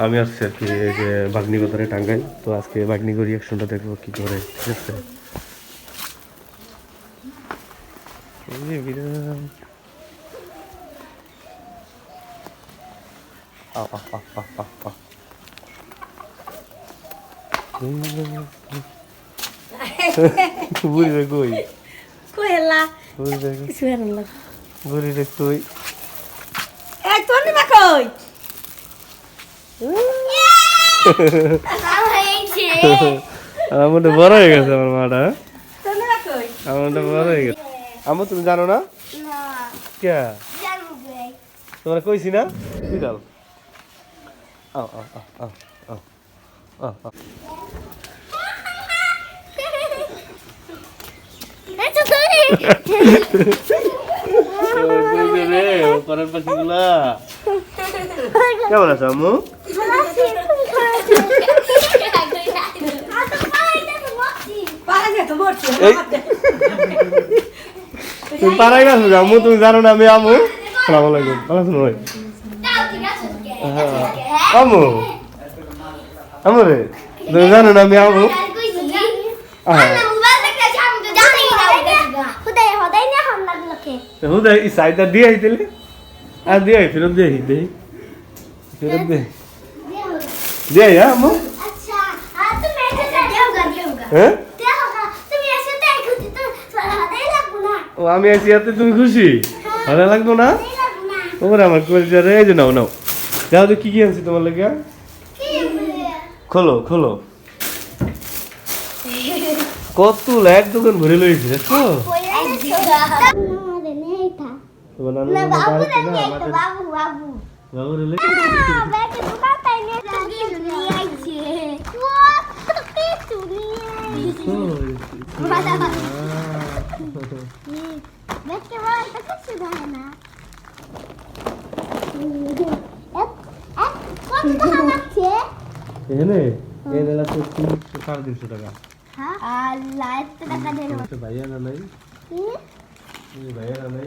আমি আসছি আর কি এই যে বাগনিগোদারে টাঙ্গাই তো আজকে বাগনিগো রিয়াকশনটা দেখব কি করে ঠিক আছে। বুড়ি রে কই কই? বুড়ি রে কই? কিছু হেলা লাগ বুড়ি রে কই? এই তোর কই? আমার মধ্যে বড় হয়ে গেছে আমার মাটা আমার মধ্যে বড় হয়ে গেছে আমু তুমি জানো না কে তোমরা কইছি না বিড়াল আও আও আও আও আও আও কেমন আছো আম্মু পারা গে তো মরছি এই তুমি পারাই গেছো আম্মু তুমি জানো না আমি আমু সালাম আলাইকুম। ভালো আছো ভাই? আমু আমু রে তুমি জানো না আমি আমু হুদা এই সাইডটা দিয়ে আইতেলে আর দিয়ে আই ফেরত দিয়ে দে ফেরত দে দিয়ে আই হ্যাঁ আমু হ্যাঁ? আমি আছি হাতে তুমি খুশি? ভালো লাগতো না? ওরে আমার কলজা রে এই যে নাও নাও। যাও তো কি কি আনছি তোমার লাগে? খোলো খোলো। কত এক দোকান ভরে লইছি দেখো তোমার নানু না নানু বাবু বাবু বাবু রে বড় তো কিছু দেয় না কত টাকা লাগছে এখানে এই নেলা তো তিনশো সাড়ে তিনশো টাকা হ্যাঁ আল্লাহ এত টাকা দেন তো ভাইয়া না নাই এই ভাইয়া না নাই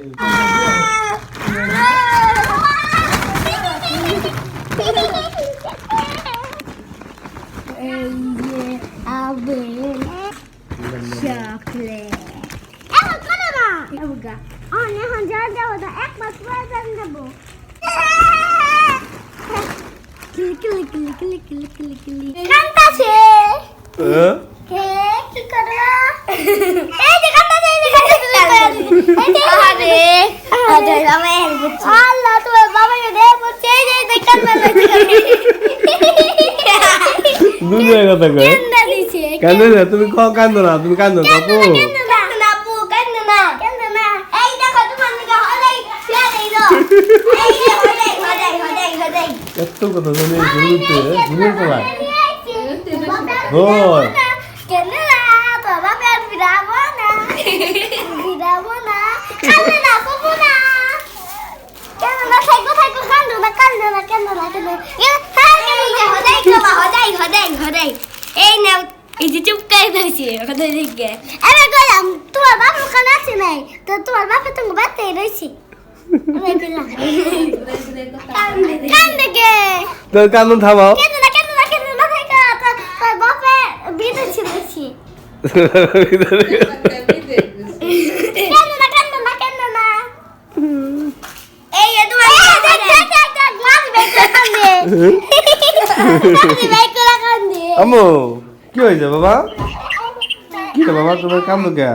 এই যে আবেল চকলেট এখন করে না এবার অন এখন যা যাব তো এক মাস পরে যান যাব কিলি কিলি কিলি কিলি কিলি কিলি কিলি। কান্তাছে হ্যাঁ? কে কি করবা এই যে কান্তাছে এই যে কান্তাছে এই যে আরে আরে বাবা এর বুঝছি। আল্লাহ তোমার বাবা কে দে বুঝছি যে দেখ কান্তা দুনিয়া কথা কয় কান্দো না তুমি ক কান্দো না তুমি কান্দো না। কেন না হলাই কমা হলাই হলাই হলাই এই নাও এই যে চুপ করে রয়েছে হলাই দিকে আরে গলাম তোমার বাবা ওখানে আছে নাই তো তোমার বাবা তুমি বাড়তে রয়েছে কান্দে কে তো কান্দন থামাও তোর আম্মু, কি হয়েছে বাবা? কি বাবা? তোমার কান্দো কে